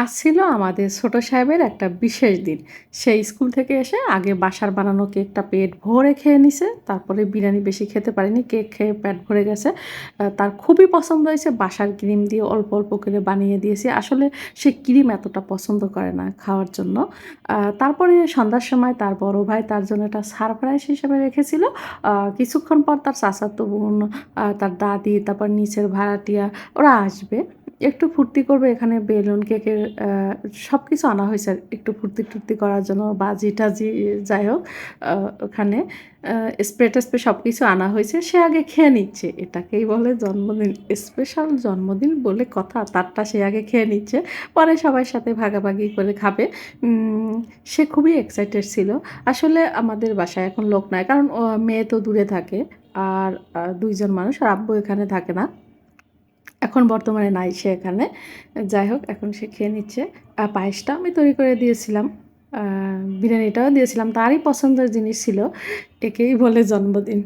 আজ ছিল আমাদের ছোট সাহেবের একটা বিশেষ দিন। সেই স্কুল থেকে এসে আগে বাসার বানানো কেকটা পেট ভরে খেয়ে নিছে, তারপরে বিরিয়ানি বেশি খেতে পারেনি, কেক খেয়ে পেট ভরে গেছে। তার খুবই পছন্দ হয়েছে, বাসার ক্রিম দিয়ে অল্প অল্প করে বানিয়ে দিয়েছি। আসলে সে ক্রিম এতটা পছন্দ করে না খাওয়ার জন্য। তারপরে সন্ধ্যার সময় তার বড় ভাই তার জন্য একটা সারপ্রাইজ হিসেবে রেখেছিল। কিছুক্ষণ পর তার চাচাতো বোন তার দাদি, তারপর নিচের ভাড়াটিয়া, ওরা আসবে। একটু ফুর্তি করবে এখানে বেলুন কেকের সব কিছু আনা হয়েছে একটু ফুর্তি টুর্তি করার জন্য বাজি টাজি যাই হোক ওখানে স্প্রে টেস্প্রে সব কিছু আনা হয়েছে। সে আগে খেয়ে নিচ্ছে, এটাকেই বলে জন্মদিন স্পেশাল জন্মদিন বলে কথা, তারটা সে আগে খেয়ে নিচ্ছে। পরে সবার সাথে ভাগাভাগি করে খাবে। সে খুবই এক্সাইটেড ছিল। আসলে আমাদের বাসায় এখন লোক নাই, কারণ মেয়ে তো দূরে থাকে, আর দুইজন মানুষ, আর আব্বু এখানে থাকে না। এখন বর্তমানে নাই সে এখানে। যাই হোক, এখন সে খেয়ে নিচ্ছে। আর পায়েসটা আমি তৈরি করে দিয়েছিলাম। বিরিয়ানিটাও দিয়েছিলাম। তারই পছন্দের জিনিস ছিল। একেই বলে জন্মদিন।